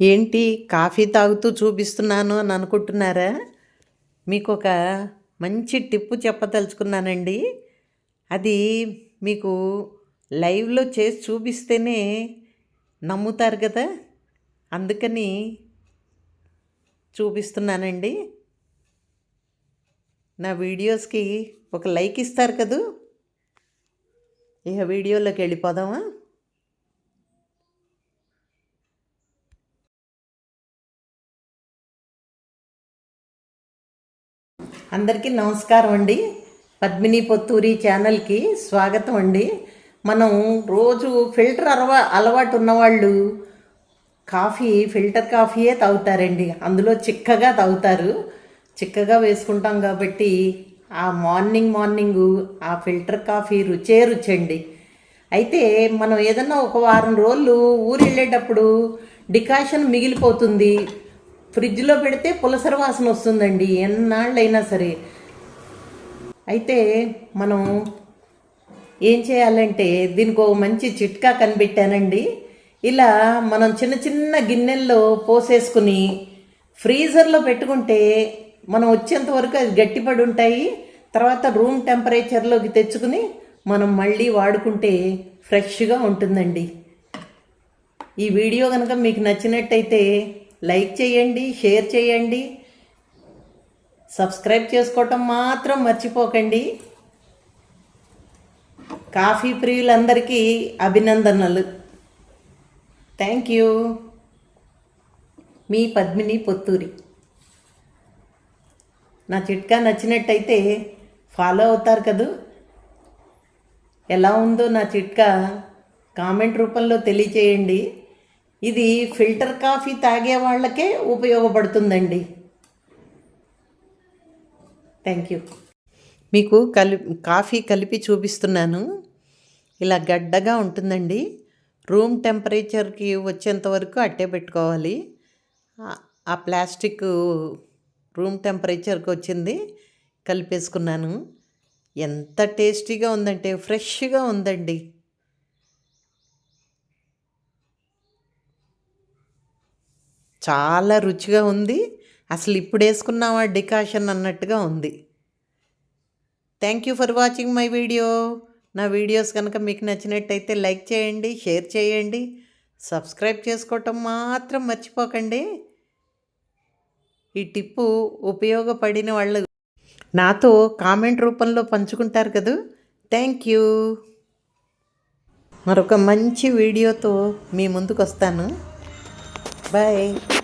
ఏంటి కాఫీ తాగుతూ చూపిస్తున్నాను అని అనుకుంటున్నారా? మీకు ఒక మంచి టిప్పు చెప్పదలుచుకున్నానండి. అది మీకు లైవ్లో చేసి చూపిస్తేనే నమ్ముతారు కదా? అందుకని చూపిస్తున్నానండి. నా వీడియోస్కి ఒక లైక్ ఇస్తారు కదూ? ఇక వీడియోలోకి వెళ్ళిపోదామా? అందరికీ నమస్కారం అండి. పద్మిని పొత్తూరి ఛానల్కి స్వాగతం అండి. మనం రోజు ఫిల్టర్ అలవా అలవాటు ఉన్నవాళ్ళు కాఫీ ఫిల్టర్ కాఫీయే తాగుతారండి. అందులో చిక్కగా తాగుతారు. చిక్కగా వేసుకుంటాం కాబట్టి ఆ మార్నింగ్ మార్నింగ్ ఆ ఫిల్టర్ కాఫీ రుచే రుచండి. అయితే మనం ఏదన్నా ఒక వారం రోజులు ఊరు వెళ్ళేటప్పుడు డికాషన్ మిగిలిపోతుంది. ఫ్రిడ్జ్లో పెడితే పులసర వాసన వస్తుందండి. ఎన్నాళ్ళైనా సరే. అయితే మనం ఏం చేయాలంటే దీనికి ఒక మంచి చిట్కా కనిపెట్టానండి. ఇలా మనం చిన్న చిన్న గిన్నెల్లో పోసేసుకుని ఫ్రీజర్లో పెట్టుకుంటే మనం వచ్చేంత వరకు అది గట్టిపడి ఉంటాయి. తర్వాత రూమ్ టెంపరేచర్లోకి తెచ్చుకుని మనం మళ్ళీ వాడుకుంటే ఫ్రెష్గా ఉంటుందండి. ఈ వీడియో కనుక మీకు నచ్చినట్టయితే లైక్ చేయండి షేర్ చేయండి. సబ్స్క్రైబ్ చేసుకోవటం మాత్రం మర్చిపోకండి. కాఫీ ప్రియులందరికీ అభినందనలు. Thank you. మీ పద్మిని పొత్తూరి. నా చిట్కా నచ్చినట్టయితే ఫాలో అవుతారు కదూ? ఎలా ఉందో నా చిట్కా కామెంట్ రూపంలో తెలియచేయండి. ఇది ఫిల్టర్ కాఫీ తాగే వాళ్ళకే ఉపయోగపడుతుందండి. థ్యాంక్ యూ మీకు కలి కాఫీ కలిపి చూపిస్తున్నాను. ఇలా గడ్డగా ఉంటుందండి. రూమ్ టెంపరేచర్కి వచ్చేంత వరకు అట్టే పెట్టుకోవాలి. ఆ- ఆ ప్లాస్టిక్ రూమ్ టెంపరేచర్కి వచ్చింది. కలిపేసుకున్నాను. ఎంత టేస్టీగా ఉందంటే ఫ్రెష్గా ఉందండి. చాలా రుచిగా ఉంది. అసలు ఇప్పుడు వేసుకున్నావా డికాషన్ అన్నట్టుగా ఉంది. Thank you for watching my video నా వీడియోస్ కనుక మీకు నచ్చినట్టయితే లైక్ చేయండి షేర్ చేయండి సబ్స్క్రైబ్ చేసుకోవటం మాత్రం మర్చిపోకండి. ఈ టిప్పు ఉపయోగపడిన వాళ్ళు నాతో కామెంట్ రూపంలో పంచుకుంటారు కదా. థ్యాంక్ యూ మరొక మంచి వీడియోతో మీ ముందుకు వస్తాను బాయ్